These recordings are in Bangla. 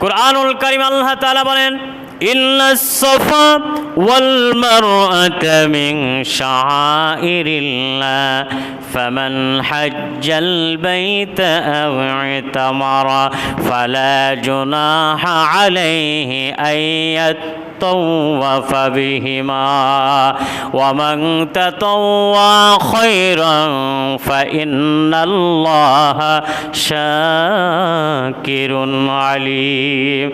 কোরআনুল করিম আল্লাহ তাআলা বলেন إن الصفا والمروة من شعائر الله فمن حج البيت أو اعتمر فلا جناح عليه أن يطوف بهما ومن تطوع خيرا فإن الله شاكر عليم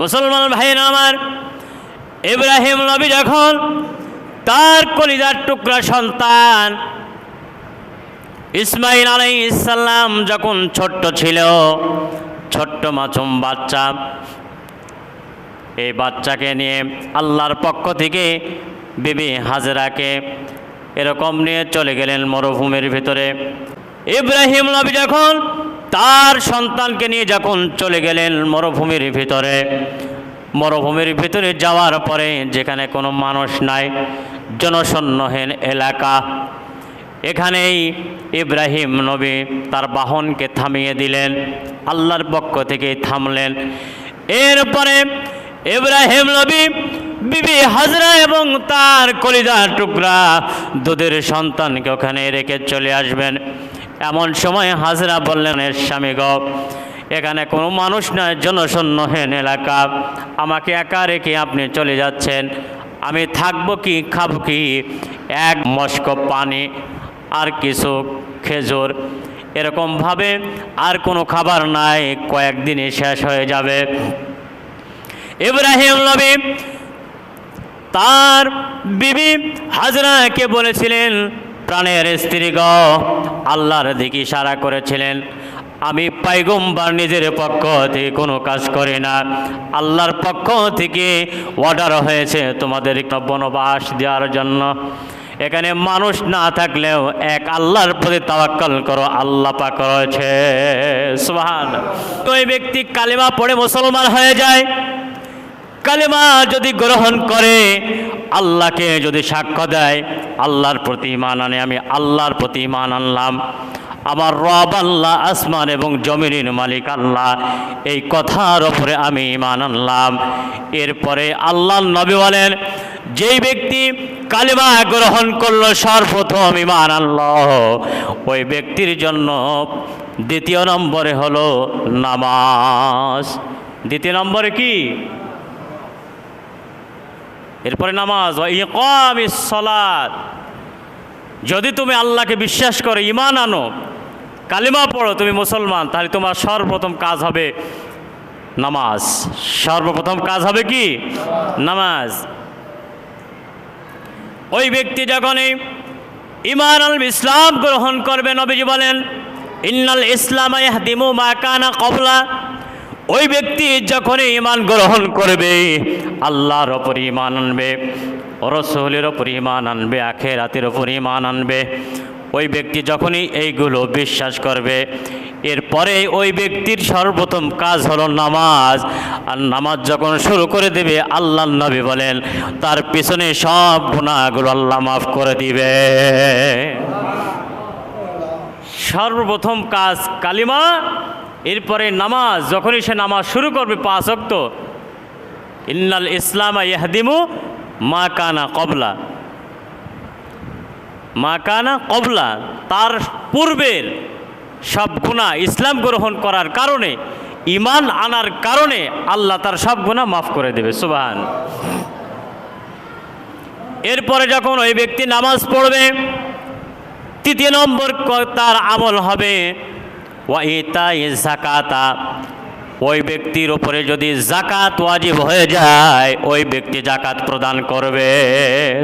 মুসলমান ভাইরা আমার ইব্রাহিম নবী যখন তার কলিজার টুকরা সন্তান ইসমাইল আলাই ইসাল্লাম যখন ছোট্ট ছিল ছোট্ট মাছুম বাচ্চা এই বাচ্চাকে নিয়ে আল্লাহর পক্ষ থেকে বিবি হাজরাকে এরকম নিয়ে চলে গেলেন মরুভূমির ভিতরে। ইব্রাহিম নবী যখন তার সন্তানকে নিয়ে যখন চলে গেলেন মরুভূমির ভিতরে মরুভূমির ভিতরে যাওয়ার পরে যেখানে কোনো মানুষ নাই জনশূন্যহীন এলাকা, এখানেই ইব্রাহিম নবী তার বাহনকে থামিয়ে দিলেন, আল্লাহর পক্ষ থেকে থামলেন। এরপরে ইব্রাহিম নবী, বিবি হাজরা এবং তার কলিজার টুকরা দুধের সন্তানকে ওখানে রেখে চলে আসবেন। এমন সময় হাজরা বললেন, এর স্বামী গ, এখানে কোনো মানুষ নয় জনশূন্যহীন এলাকা। আমাকে একা রেখে আপনি চলে যাচ্ছেন। আমি থাকব কি, খাব কি? এক মস্ক পানি আর কিছু খেজুর। এরকমভাবে আর কোনো খাবার নাই। কয়েকদিনে শেষ হয়ে যাবে। ইব্রাহিম নবী তার বিবি হাজরাকে বলেছিলেন, প্রাণের স্ত্রী গ আল্লাহর দিকে ইশারা করেছিলেন, আমি পাইগম্বার নিজের পক্ষ থেকে কোনো কাজ করি না। আল্লাহর পক্ষ থেকে অর্ডার হয়েছে তোমাদের বনবাস দেওয়ার জন্য। এখানে মানুষ না থাকলেও এক আল্লাহর প্রতি তাওয়াক্কাল করো, আল্লাহ পাক রয়েছে। সুবহান ওই ব্যক্তি কালিমা পড়ে মুসলমান হয়ে যায়। কালেমা যদি গ্রহণ করে, আল্লাহকে যদি সাক্ষ্য দেয়, আল্লাহর প্রতি ইমান আনে, আমি আল্লাহর প্রতি ইমান আনলাম। আমার রব আল্লাহ, আসমান এবং জমিনের মালিক আল্লাহ, এই কথার ওপরে আমি ইমান আনলাম। এরপরে আল্লাহ নবী বলেন, যেই ব্যক্তি কালিমা গ্রহণ করল, সর্বপ্রথম ইমান আল্লাহ ওই ব্যক্তির জন্য দ্বিতীয় নম্বরে হলো নামাজ। দ্বিতীয় নম্বরে কি? এরপরে নামাজ সলাদ যদি তুমি আল্লাহকে বিশ্বাস করে ইমান আনো, কালিমা পড়ো, তুমি মুসলমান, তাহলে তোমার সর্বপ্রথম কাজ হবে নামাজ। সর্বপ্রথম কাজ হবে কি? নামাজ। ওই ব্যক্তি যখনই ইমান আল ইসলাম গ্রহণ করবে, নবীজি বলেন, ইন্নাল ইসলাম কানা কবলা। ওই ব্যক্তি যখনই ইমান গ্রহণ করবে, আল্লাহর ওপর ইমান আনবে রসহলের ওপর ইমান আনবে, আখেরাতের ওপর ইমান আনবে, ওই ব্যক্তি যখনই এইগুলো বিশ্বাস করবে, এরপরে ওই ব্যক্তির সর্বপ্রথম কাজ হলো নামাজ। আর নামাজ যখন শুরু করে দেবে আল্লাহ নবী বলেন, তার পিছনে সব গুণাগুলো আল্লাহ মাফ করে দিবে। সর্বপ্রথম কাজ কালিমা এরপরে নামাজ, যখনই সে নামাজ শুরু করবে পাঁচ অক্ত ইন্নাল ইসলাম ইহাদিমু মা কানা কবলা। মা কানা কবলা, তার পূর্বের সব গুণা ইসলাম গ্রহণ করার কারণে ইমান আনার কারণে আল্লাহ তার সব গুণা মাফ করে দেবে, সুবাহান। এরপরে যখন ওই ব্যক্তি নামাজ পড়বে, তৃতীয় নম্বর তার আমল হবে ওয়াইতা জাকাতা ওই ব্যক্তির উপরে যদি জাকাত ওয়াজিব হয়ে যায়, ওই ব্যক্তি জাকাত প্রদান করবে।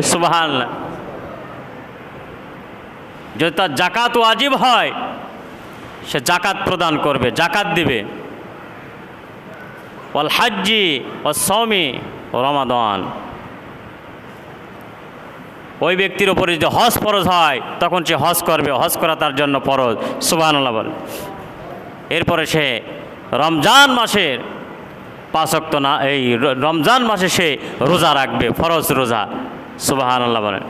সুবহান যদি তার জাকাত ওয়াজিব হয়, সে জাকাত প্রদান করবে জাকাত দিবে। ওয়াল হাজ্জি ও সৌমি ও রমাদান। ওই ব্যক্তির উপরে যদি হজ ফরজ হয়, তখন সে হজ করবে। হজ করা তার জন্য ফরজ। সুবাহ বলে। এরপরে সে রমজান মাসের পাঁচক্ত না, এই রমজান মাসে সে রোজা রাখবে, ফরজ রোজা। সুবাহ বলেন।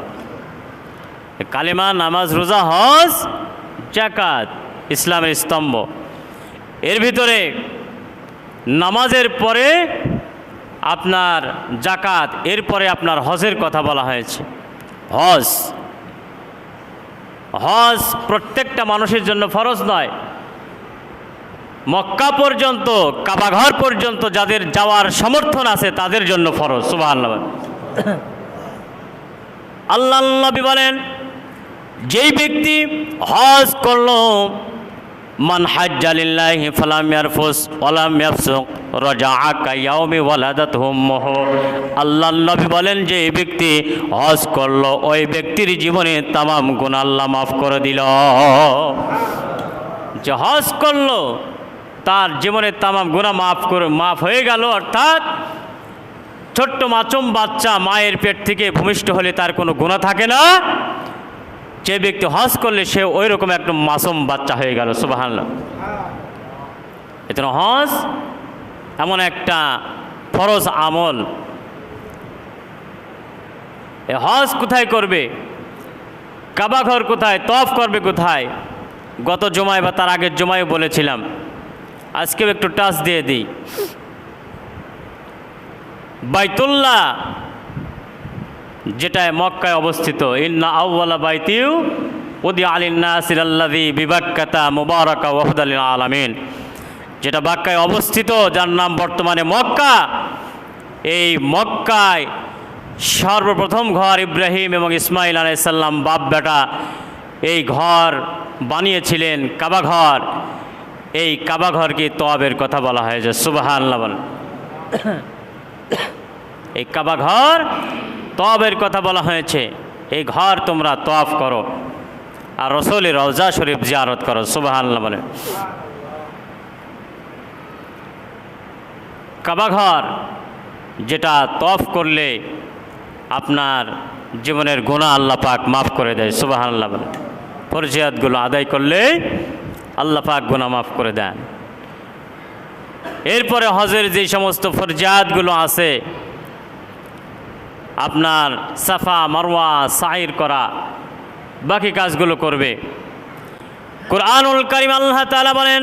কালিমা, নামাজ, রোজা, হজ জাকাত ইসলামের স্তম্ভ। এর ভিতরে নামাজের পরে আপনার জাকাত এরপরে আপনার হজের কথা বলা হয়েছে। হজ। হজ প্রত্যেকটা মানুষের জন্য ফরজ নয় মক্কা পর্যন্ত, কাবাঘর পর্যন্ত যাদের যাওয়ার সমর্থন আছে তাদের জন্য ফরজ সুবাহ আল্লাহ নবী বলেন, যেই ব্যক্তি হজ করল, মান হাজ্জালিল্লাহি ফালাম ইয়ারফুস ওয়ালাম ইয়াফসুক বলেন, যে এই ব্যক্তি হজ করল, ওই ব্যক্তির জীবনে তামাম গুনাহ আল্লাহ মাফ করে দিল। যে হজ করল তার জীবনের তামাম গুণা মাফ করে, মাফ হয়ে গেল, অর্থাৎ ছোট্ট মাচুম বাচ্চা মায়ের পেট থেকে ভূমিষ্ঠ হলে তার কোনো গুণা থাকে না। যে ব্যক্তি হজ করলে সে ওই রকম একটা মাসুম বাচ্চা হয়ে গেল সুবাহান এতে হজ এমন একটা ফরজ আমল। এ হজ কোথায় করবে? কাবাঘর কোথায়? তফ করবে কোথায়? গত জমায় বা তার আগের জমায় বলেছিলাম আজকেও একটু টাচ দিয়ে দিই। বাইতুল্লাহ, যেটায় মক্কায় অবস্থিত। ইন্না আউ্লা বাইতিউ উদি আলিন্না সিরাল্লাদি বিবাক্কাতা মুবারকা ওহদাল আলামিন। যেটা বাক্কায় অবস্থিত, যার নাম বর্তমানে মক্কা। এই মক্কায় সর্বপ্রথম ঘর ইব্রাহিম এবং ইসমাইল আলাইসাল্লাম বাপ বেটা এই ঘর বানিয়েছিলেন, কাবা ঘর। এই কাবা ঘরকে তবের কথা বলা হয়েছে সুবাহ আল্লাহ বলেন। এই কাবা ঘর তবের কথা বলা হয়েছে। এই ঘর তোমরা তফ করো। আর রসুলের রওজা শরীফ জিয়ারত করো সুবাহ বলে কাবা ঘর যেটা তফ করলে আপনার জীবনের গুণা আল্লাহ পাক মাফ করে দেয় সুবাহ আল্লাহ বলে ফরজিয়াতগুলো আদায় করলে আল্লাহ পাক গুণা মাফ করে দেন। এরপরে হজের যে সমস্ত ফরজাদগুলো আছে, আপনার সাফা, মারওয়া, সাইর করা, বাকি কাজগুলো করবে। কোরআনুল করিম আল্লাহ তাআলা বলেন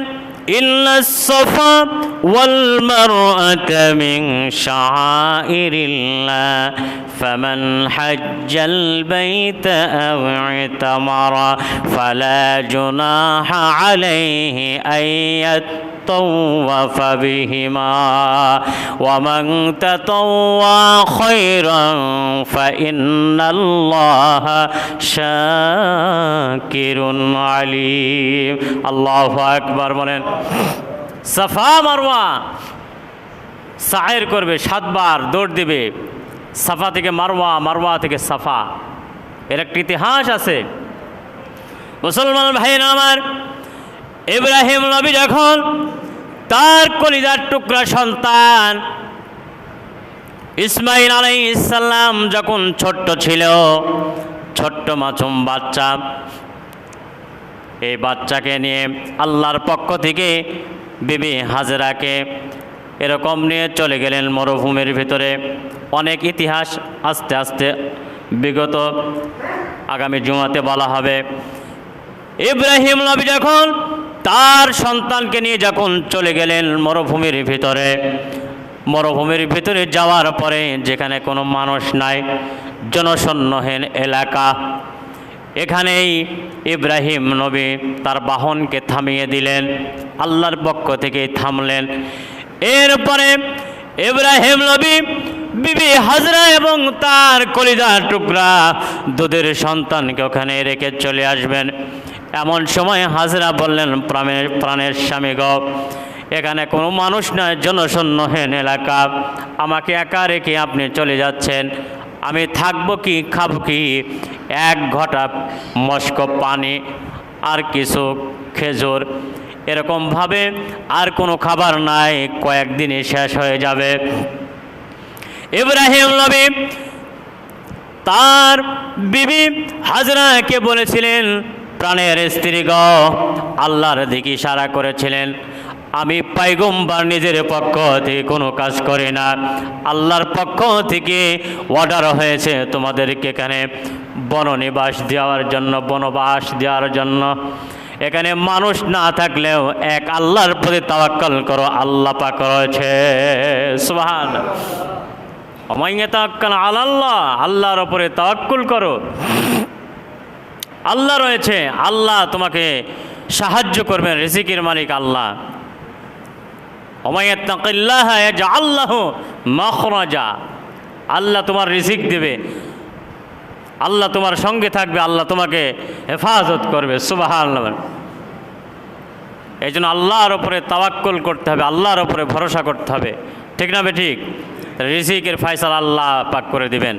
إن الصفا والمروة من شعائر الله. فمن حج البيت أو اعتمر فلا جناح عليه أن يطوف بهما ومن تطوع خيرا فإن الله شاكر عليم الله أكبر বলেন সাফা মারওয়া সাহের করবে সাতবার দৌড় দিবে সাফা থেকে মারওয়া মারওয়া থেকে সাফা এর একটা ইতিহাস আছে মুসলমান ভাইয়েরা আমার ইব্রাহিম নবী যখন তার কলিজার টুকরা সন্তান ইসমাইল আলাই ইসাল্লাম যখন ছোট্ট ছিল, ছোট্ট মাছুম বাচ্চা, এই বাচ্চাকে নিয়ে আল্লাহর পক্ষ থেকে বিবি হাজরাকে এরকম নিয়ে চলে গেলেন মরুভূমির ভিতরে। অনেক ইতিহাস আস্তে আস্তে বিগত আগামী জুমাতে বলা হবে। ইব্রাহিম নবী যখন তার সন্তানকে নিয়ে যখন চলে গেলেন মরুভূমির ভিতরে মরুভূমির ভিতরে যাওয়ার পরে যেখানে কোনো মানুষ নাই জনশূন্যহীন এলাকা, এখানেই ইব্রাহিম নবী তার বাহনকে থামিয়ে দিলেন, আল্লাহর পক্ষ থেকে থামলেন। এরপরে ইব্রাহিম নবী বিবি হাজরা এবং তার কলিজার টুকরা দুধের সন্তানকে ওখানে রেখে চলে আসবেন। এমন সময় হাজরা বললেন প্রাণের প্রাণের স্বামী গ, এখানে কোনো মানুষ নয় জনশূন্যহীন এলাকা। আমাকে একা রেখে আপনি চলে যাচ্ছেন। আমি থাকব কি, খাব কি? এক ঘটা মস্ক পানি আর কিছু খেজুর। এরকমভাবে আর কোনো খাবার নাই, কয়েকদিনই শেষ হয়ে যাবে। ইব্রাহিম নবী তার বিবি হাজরাকে বলেছিলেন প্রাণের স্ত্রী গ আল্লাহর দিকে ইশারা করেছিলেন। আমি পাইগম্বার নিজের পক্ষ থেকে কোনো কাজ করি না। আল্লাহর পক্ষ থেকে অর্ডার হয়েছে তোমাদেরকে এখানে বননিবাস দেওয়ার জন্য, বনবাস দেওয়ার জন্য। এখানে মানুষ না থাকলেও এক আল্লাহর প্রতি তাওয়াক্কাল করো, আল্লাহ পাক রয়েছে। সুবহান অমাইয়া তাওয়াক্কাল আল্লাহ আল্লাহর ওপরে তাওয়াক্কুল করো। আল্লাহ রয়েছে, আল্লাহ তোমাকে সাহায্য করবেন, রিজিকের মালিক আল্লাহ। আল্লাহ মখরাজা। আল্লাহ তোমার রিজিক দেবে, আল্লাহ তোমার সঙ্গে থাকবে, আল্লাহ তোমাকে হেফাজত করবে সুবাহ এই জন্য আল্লাহর ওপরে তাওয়াক্কুল করতে হবে, আল্লাহর ওপরে ভরসা করতে হবে। ঠিক না ঠিক? রিজিকের ফয়সাল আল্লাহ পাক করে দিবেন।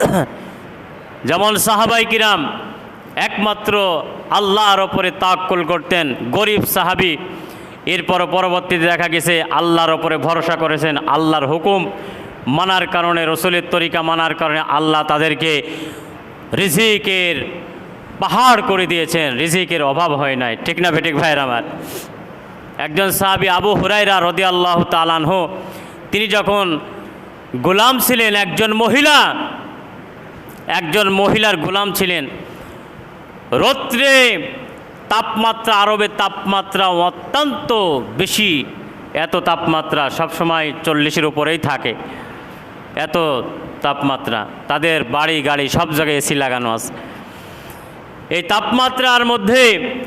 যেমন সাহাবাই কিরাম একমাত্র আল্লাহর ওপরে তাক্কুল করতেন গরিব সাহাবি। এরপর পরবর্তীতে দেখা গেছে, আল্লাহর ওপরে ভরসা করেছেন, আল্লাহর হুকুম মানার কারণে, রসুলের তরিকা মানার কারণে আল্লাহ তাদেরকে রিজিকের পাহাড় করে দিয়েছেন। রিজিকের অভাব হয় নাই। ঠিক না বেঠিক ভাইয়ের আমার? একজন সাহাবি আবু হুরাইরা রদি আল্লাহ তালানহ তিনি যখন গোলাম ছিলেন, একজন মহিলা, একজন মহিলার গোলাম ছিলেন রৌদ্রে তাপমাত্রা আরবের তাপমাত্রা অত্যন্ত বেশি। এত তাপমাত্রা সবসময় চল্লিশের উপরেই থাকে। এত তাপমাত্রা, তাদের বাড়ি গাড়ি সব জায়গায় এসি লাগানো আছে। এই তাপমাত্রার মধ্যে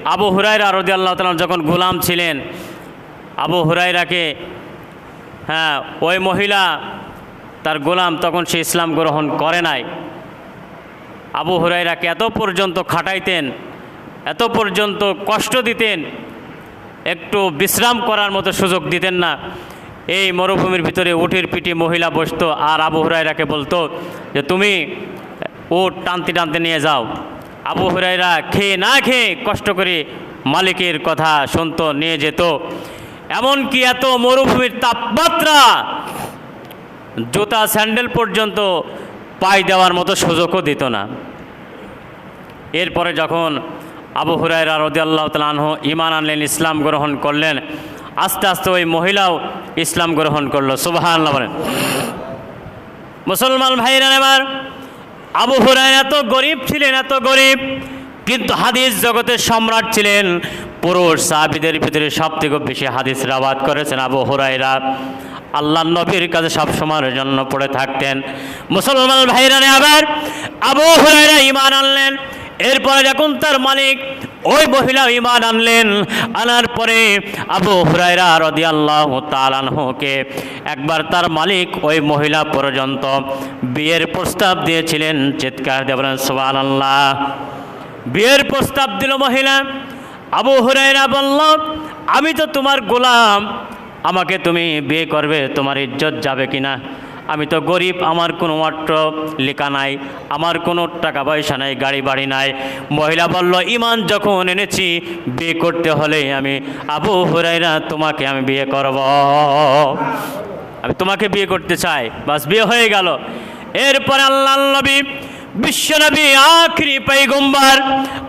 আবু হুরাইরা রদি আল্লাহ তালাম যখন গোলাম ছিলেন, আবু হুরাইরাকে হ্যাঁ ওই মহিলা, তার গোলাম তখন সে ইসলাম গ্রহণ করে নাই। আবু হুরাইরাকে এত পর্যন্ত খাটাইতেন, এত পর্যন্ত কষ্ট দিতেন, একটু বিশ্রাম করার মতো সুযোগ দিতেন না। এই মরুভূমির ভিতরে উঠির পিটি মহিলা বসতো আর আবু হুরাইরাকে বলতো যে, তুমি উট টানতে টানতে নিয়ে যাও। আবু হুরাইরা খেয়ে না খেয়ে কষ্ট করে মালিকের কথা শুনত, নিয়ে যেত। এমনকি এত মরুভূমির তাপমাত্রা জুতা স্যান্ডেল পর্যন্ত পায়ে দেওয়ার মতো সুযোগও দিত না। এরপরে যখন আবু হুরাইরা রদি আল্লাহ তালাহ ইমান আনলেন, ইসলাম গ্রহণ করলেন, আস্তে আস্তে ওই মহিলাও ইসলাম গ্রহণ করল। সুবাহ বলেন। মুসলমান ভাইরা এবার আবু হুরাইরা এত গরিব ছিলেন, এত গরিব, কিন্তু হাদিস জগতের সম্রাট ছিলেন। পুরুষ সাহাবিদের ভিতরে সব থেকে বেশি হাদিস রাবাদ করেছেন আবু হুরাইরা আল্লাহ নবীর কাছে সব সময়ের জন্য পড়ে থাকতেন। মুসলমান ভাইরানে আবার আবু হুরাইরা ইমান আনলেন। এরপরে যখন তার মালিক ওই মহিলা ইমান আনলেন, আনার পরে আবু হুরাইরা রদি আল্লাহ তালানহকে একবার তার মালিক ওই মহিলা পর্যন্ত বিয়ের প্রস্তাব দিয়েছিলেন। চিৎকার দিয়ে বলেন সোহান আল্লাহ বিয়ের প্রস্তাব দিল মহিলা। আবু হুরাইরা বলল, আমি তো তোমার গোলাম। আমাকে তুমি বিয়ে করবে, তোমার ইজ্জত যাবে কিনা? আমি তো গরিব, আমার কোনো মাত্র লেখা নাই, আমার কোনো টাকা পয়সা নাই, গাড়ি বাড়ি নাই। মহিলা বলল, ইমান যখন এনেছি, বিয়ে করতে হলে আমি আবু হুরাইরা তোমাকে আমি বিয়ে করব। আমি তোমাকে বিয়ে করতে চাই। বাস, বিয়ে হয়ে গেল। এরপর আল্লাহ নবী বিশ্বনবী আখরি পৈগম্বার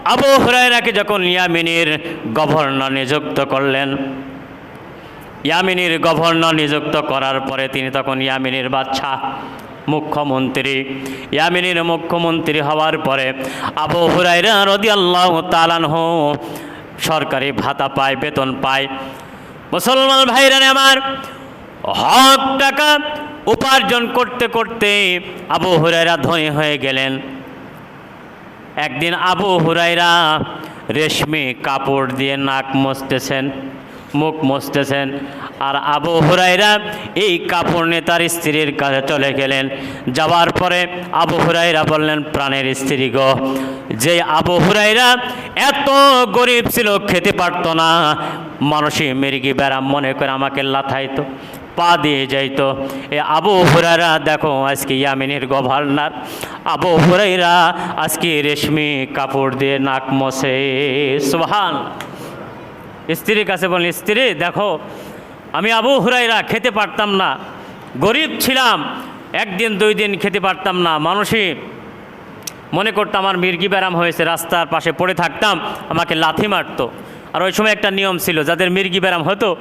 আবু হুরাইরাকে যখন ইয়ামিনের গভর্নর নিযুক্ত করলেন ইয়ামিনীর গভর্নর নিযুক্ত করার পরে তিনি তখন ইয়ামিনীর বাচ্চা মুখ্যমন্ত্রী। ইয়ামিনীর মুখ্যমন্ত্রী হওয়ার পরে আবু হুরাইরা রদি আল্লাহ তালানহ সরকারি ভাতা পায়, বেতন পায়। মুসলমান ভাইরা আমার হক, টাকা উপার্জন করতে করতে আবু হুরাইরা ধনী হয়ে গেলেন। একদিন আবু হুরাইরা রেশমি কাপড় দিয়ে নাক মুছতেছেন। মুখ মুছতেছেন। আর আবু হুরাইরা এই কাপড় নিয়ে তার স্ত্রীর কাছে চলে গেলেন। যাওয়ার পরে আবু হুরাইরা বললেন, প্রাণের স্ত্রী গো, যে আবু হুরাইরা এত গরিব ছিল, খেতে পারতো না। মানুষই মেরিগি ব্যারাম মনে করে আমাকে লাথাইতো, পা দিয়ে যাইতো। এ আবু হুরাইরা দেখো, আজকে ইয়ামিনীর গভর্নর। আবু হুরাইরা আজকে রেশমি কাপড় দিয়ে নাক মশে সুহান স্ত্রীর কাছে বলেন স্ত্রী, দেখো, আমি আবু হুরাইরা খেতে পারতাম না। গরিব ছিলাম, একদিন, দুই দিন খেতে পারতাম না। মানুষই মনে করতো আমার মির্গি ব্যারাম হয়েছে, রাস্তার পাশে পড়ে থাকতাম, আমাকে লাথি মারতো। আর ওই সময় একটা নিয়ম ছিল, যাদের মির্গি ব্যারাম হতো,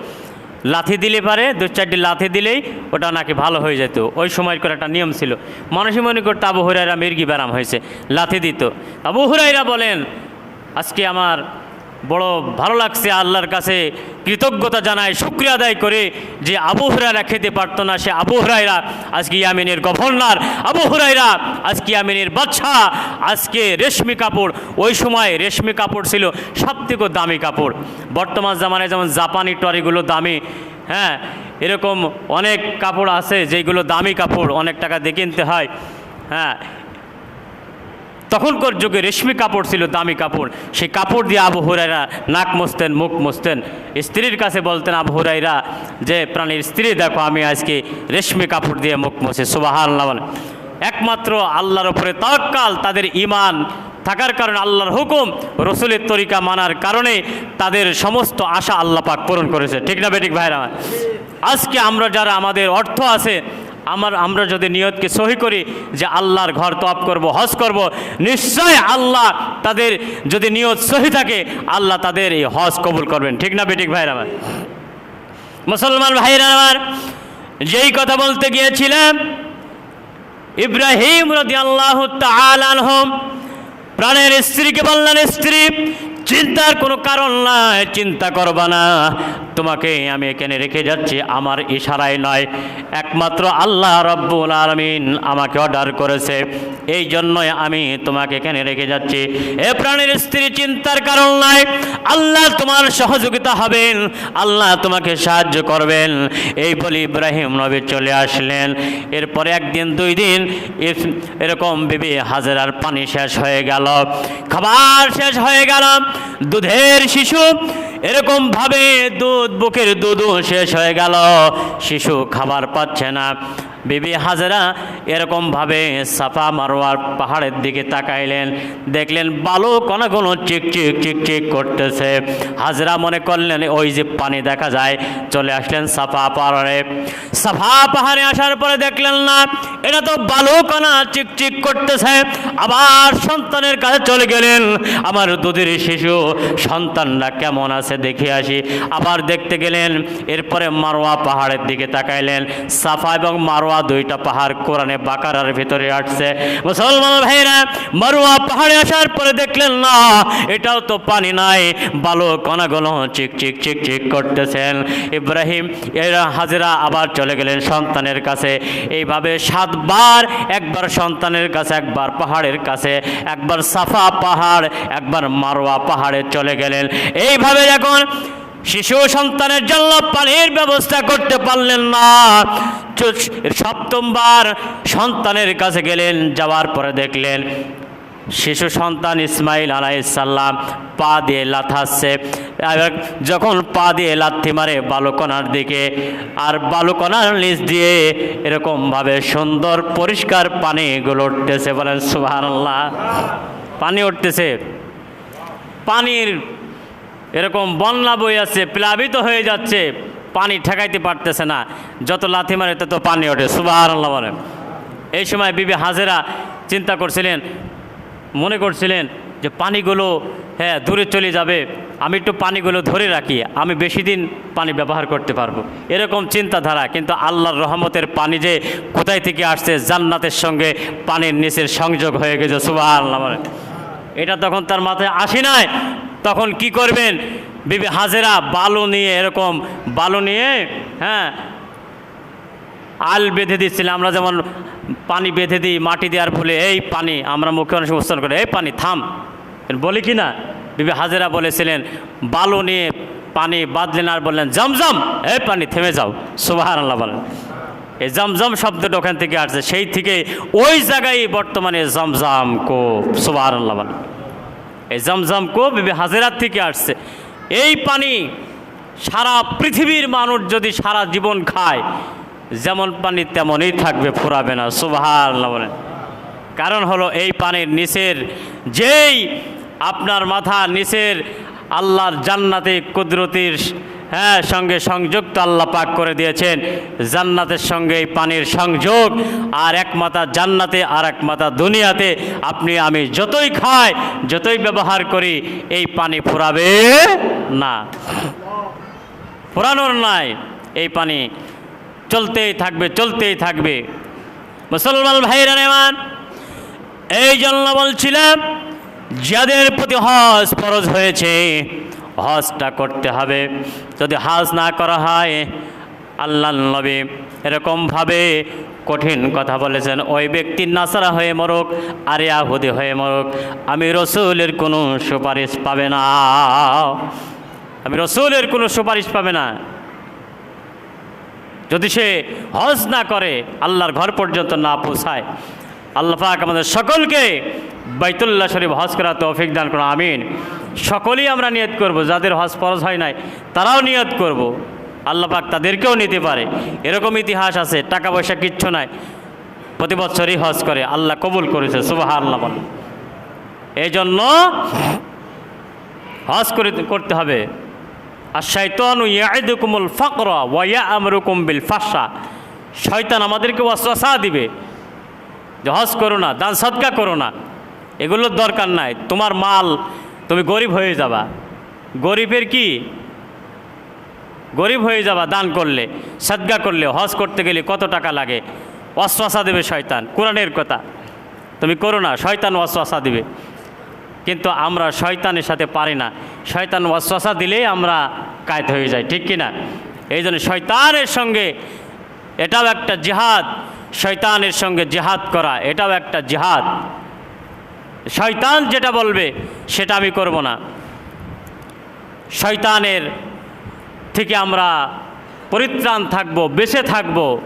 লাথি দিলে পারে, দু চারটি লাথি দিলেই ওটা নাকি ভালো হয়ে যেত। ওই সময় করে একটা নিয়ম ছিল। মানুষই মনে করতো আবু হুরাইরা মির্গি ব্যারাম হয়েছে, লাথি দিত। আবু হুরাইরা বলেন, আজকে আমার বড় ভালো লাগছে আল্লাহর কাছে কৃতজ্ঞতা জানায় শুক্রিয়া আদায় করে যে আবু হুরাইরা খেতে পারতো না, সে আবু আজকে ইয়ামিনের গভর্নর, আবু হুরাইরা আজকে ইয়ামিনের বাচ্চা আজকে রেশমি কাপড়, ওই সময় রেশমি কাপড় ছিল সব থেকে দামি কাপড়। বর্তমান জামানায় যেমন জাপানি টরিগুলো দামি হ্যাঁ এরকম অনেক কাপড় আছে যেগুলো দামি কাপড়, অনেক টাকা দিয়ে কিনতে হয় হ্যাঁ তখনকার যুগে রেশমি কাপড় ছিল দামি কাপড়। সেই কাপড় দিয়ে আবু হুরাইরা নাক মুছতেন, মুখ মুছতেন। স্ত্রীর কাছে বলতেন আবু হুরাইরা যে, প্রাণীর স্ত্রী, দেখো আমি আজকে রেশমি কাপড় দিয়ে মুখ মুছে। সুবাহ আল্লাহ একমাত্র আল্লাহর উপরে তওয়াক্কাল, তাদের ইমান থাকার কারণে আল্লাহর হুকুম, রসুলের তরিকা মানার কারণে তাদের সমস্ত আশা আল্লাহ পাক পূরণ করেছে। ঠিক না বেটিক ভাইরা? আজকে আমরা যারা আমাদের অর্থ আছে আমার, আমরা যদি নিয়তকে সহি করি যে আল্লাহর ঘর তপ করব, হজ করব, নিশ্চয় আল্লাহ তাদের যদি নিয়ত সহি থাকে, আল্লাহ তাদের এই হজ কবুল করবেন। ঠিক না বেটিক ভাইরা আমার? মুসলমান ভাইরা আমার, যেই কথা বলতে গিয়েছিলাম, ইব্রাহিম রদি আল্লাহ তালানহম প্রাণের স্ত্রীকে বললেন, স্ত্রী চিন্তার কোনো কারণ নাই, চিন্তা করবা না। তোমাকে আমি এখানে রেখে যাচ্ছি, আমার ইশারায় নয়। একমাত্র আল্লাহ রব্বুল আলমিন আমাকে অর্ডার করেছে। এই জন্যই আমি তোমাকে এখানে রেখে যাচ্ছি। এ প্রাণের স্ত্রী, চিন্তার কারণ নাই। আল্লাহ তোমার সহযোগিতা হবেন, আল্লাহ তোমাকে সাহায্য করবেন। এই বলে ইব্রাহিম নবী চলে আসলেন। এরপরে একদিন, দুই দিন এরকম বিবি হাজারার পানি শেষ হয়ে গেল। খাবার শেষ হয়ে গেল। দুধের শিশু এরকম ভাবে দুধ বুকের দুধও শেষ হয়ে গেল। শিশু খাবার পাচ্ছে না। বিবি হাজরা এরকমভাবে সাফা মারোয়ার পাহাড়ের দিকে তাকাইলেন। দেখলেন বালু কণাগুলো চিক চিক চিক চিক করতেছে। হাজরা মনে করলেন, ওই যে পানি দেখা যায়। চলে আসলেন সাফা পাহাড়ে। সাফা পাহাড়ে আসার পরে দেখলেন না, এটা তো বালু কণা চিক চিক করতেছে। আবার সন্তানের কাছে চলে গেলেন। আমার দুধের শিশু, সন্তানরা কেমন আছে দেখে আসি। আবার দেখতে গেলেন, এরপরে মারোয়া পাহাড়ের দিকে তাকাইলেন। সাফা এবং মারোয়া দুইটা পাহাড় কোরআনে বাকারার ভিতরে আসছে। মুসলমান ভাইরা মারোয়া পাহাড়ে আসার পরে দেখলেন, না, এটাও তো পানি নাই। বালু কণাগুলো চিক চিক চিক চিক করতেছেন। ইব্রাহিম, এরা হাজিরা আবার চলে গেলেন সন্তানের কাছে। এইভাবে সাতবার, একবার সন্তানের কাছে, একবার পাহাড়ের কাছে, একবার সাফা পাহাড়, একবার মারোয়া পাহাড়ে চলে গেলেন। এইভাবে যখন শিশু সন্তানের জন্য পানির ব্যবস্থা করতে পারলেন না। সপ্তমবার সন্তানের কাছে গেলেন, যাওয়ার পরে দেখলেন শিশু সন্তান ইসমাইল আলাইসাল্লাম পা দিয়ে লাথাচ্ছে। যখন পা দিয়ে লাথি মারে বালুকণার দিকে, আর বালুকণার নিচ দিয়ে এরকমভাবে সুন্দর পরিষ্কার পানিগুলো উঠতেছে বলেন সুবাহ পানি উঠতেছে। পানির এরকম বন্যা বই আছে, প্লাবিত হয়ে যাচ্ছে, পানি ঠেকাইতে পারতেছে না। যত লাথি মারে তত পানি ওঠে সুবাহ আল্লাহ এই সময় বিবি হাজেরা চিন্তা করছিলেন, মনে করছিলেন যে পানিগুলো হ্যাঁ দূরে চলে যাবে, আমি একটু পানিগুলো ধরে রাখি, আমি বেশি দিন পানি ব্যবহার করতে পারব। এরকম চিন্তাধারা, কিন্তু আল্লাহর রহমতের পানি যে কোথায় থেকে আসছে, জান্নাতের সঙ্গে পানির নিচের সংযোগ হয়ে গেছে সুবাহ আল্লাহ এটা তখন তার মাথায় আসি নাই। তখন কি করবেন? বিবি হাজেরা বালু নিয়ে এরকম বালু নিয়ে হ্যাঁ আল বেঁধে দিচ্ছিল। আমরা যেমন পানি বেঁধে দিই, মাটি দেওয়ার ফলে এই পানি, আমরা মুখে অনেক উচ্চারণ করি, এই পানি, থাম। বলি কি না? বিবি হাজেরা বলেছিলেন, বালু নিয়ে পানি বাঁধলেন আর বললেন, জমজম, এই পানি থেমে যাও। সুবাহ আল্লাহ বলেন। এই জমজম শব্দটা ওখান থেকে আসছে, সেই থেকে ওই জায়গায় বর্তমানে জমজম কো সুবাহ আল্লাহ বলেন। এই জমজম কো বিবি হাজেরার থেকে আসছে। এই পানি সারা পৃথিবীর মানুষ যদি সারা জীবন খায়, যেমন পানি তেমনই থাকবে, ফুরাবে না সুবাহার বলেন। কারণ হলো এই পানির নিচের যেই আপনার মাথা, নিচের আল্লাহর জান্নাতে কুদরতির হ্যাঁ সঙ্গে সংযুক্ত আল্লাহ পাক করে দিয়েছেন। জান্নাতের সঙ্গে এই পানির সংযোগ। আর এক মাথা জান্নাতে, আর এক মাথা দুনিয়াতে আপনি, আমি যতই খাই, যতই ব্যবহার করি, এই পানি ফুরাবে না। ফুরানোর নাই, এই পানি চলতেই থাকবে চলতেই থাকবে। মুসলমান ভাইরা নেমান এই জন্য বলছিলাম, যাদের প্রতি হজ ফরজ হয়েছে হজটা করতে হবে। যদি হাজ না করা হয় আল্লাহ নবী এরকমভাবে কঠিন কথা বলেছেন, ওই ব্যক্তি নাসারা হয়ে মরুক, আর ইয়াহুদি হয়ে মরুক, আমি রসুলের কোনো সুপারিশ পাবে না। আমি রসুলের কোনো সুপারিশ পাবে না। যদি সে হজ না করে, আল্লাহর ঘর পর্যন্ত না পৌঁছায়, আল্লাহ আমাদের সকলকে বাইতুল্লাহ শরীফ হজ করা তৌফিক দান করো আমিন। সকলেই আমরা নিয়ত করব, যাদের হজ ফরজ হয় নাই, তারাও নিয়ত করব। আল্লাহ পাক তাদেরকেও নিতে পারে। এরকম ইতিহাস আছে, টাকা পয়সা কিচ্ছু নাই। প্রতি বছরই হজ করে, আল্লাহ কবুল করেছে সুবাহ আল্লাহ বল এই জন্য হজ করে করতে হবে। আর শৈতানু ইয়াইদুকুমুল ফকরা ওয়া আমরুকুম বিল ফাশা শয়তান আমাদেরকে ওয়াসওয়াসা দিবে যে হজ করো না, দান সদকা করো না। এগুলোর দরকার নাই। তোমার মাল, তুমি গরিব হয়ে যাবা। গরিবের কি? গরিব হয়ে যাবা দান করলে সদকা করলে, হজ করতে গেলে কত টাকা লাগে? ওয়াসওয়াসা দেবে শয়তান। কোরআনের কথা। তুমি করো না, শয়তান ওয়াসওয়াসা দিবে। কিন্তু আমরা শয়তানের সাথে পারি না। শয়তান ওয়াসওয়াসা দিলেই আমরা কায়দ হয়ে যাই, ঠিক কি না এই জন্য শয়তানের সঙ্গে এটাও একটা জিহাদ। শয়তানের সঙ্গে জিহাদ করা, এটাও একটা জিহাদ। শয়তান যেটা বলবে সেটা আমি করব না। শয়তানের থেকে আমরা পরিত্রাণ থাকব বেঁচে থাকব।